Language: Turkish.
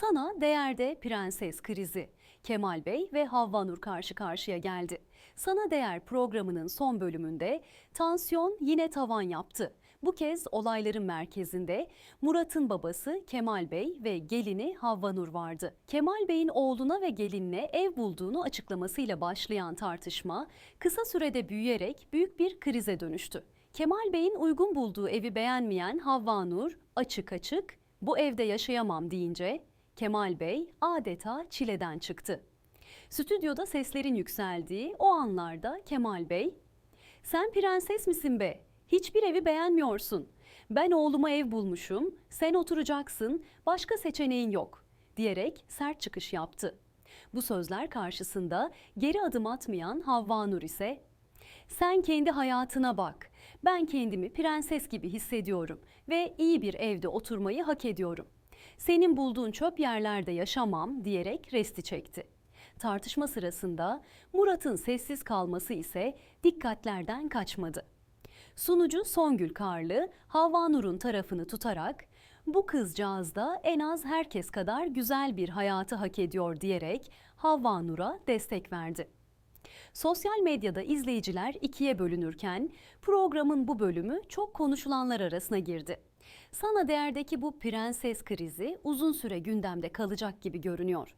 Sana değerde prenses krizi. Kemal Bey ve Havva Nur karşı karşıya geldi. Sana Değer programının son bölümünde tansiyon yine tavan yaptı. Bu kez olayların merkezinde Murat'ın babası Kemal Bey ve gelini Havva Nur vardı. Kemal Bey'in oğluna ve gelinine ev bulduğunu açıklamasıyla başlayan tartışma kısa sürede büyüyerek büyük bir krize dönüştü. Kemal Bey'in uygun bulduğu evi beğenmeyen Havva Nur açık açık bu evde yaşayamam deyince Kemal Bey adeta çileden çıktı. Stüdyoda seslerin yükseldiği o anlarda Kemal Bey, "Sen prenses misin be? Hiçbir evi beğenmiyorsun. Ben oğluma ev bulmuşum. Sen oturacaksın. Başka seçeneğin yok." diyerek sert çıkış yaptı. Bu sözler karşısında geri adım atmayan Havva Nur ise sen kendi hayatına bak. Ben kendimi prenses gibi hissediyorum ve iyi bir evde oturmayı hak ediyorum. Senin bulduğun çöp yerlerde yaşamam diyerek resti çekti. Tartışma sırasında Murat'ın sessiz kalması ise dikkatlerden kaçmadı. Sunucu Songül Karlı, Havva Nur'un tarafını tutarak bu kızcağız da en az herkes kadar güzel bir hayatı hak ediyor diyerek Havva Nur'a destek verdi. Sosyal medyada izleyiciler ikiye bölünürken programın bu bölümü çok konuşulanlar arasına girdi. Sana değerdeki bu prenses krizi uzun süre gündemde kalacak gibi görünüyor.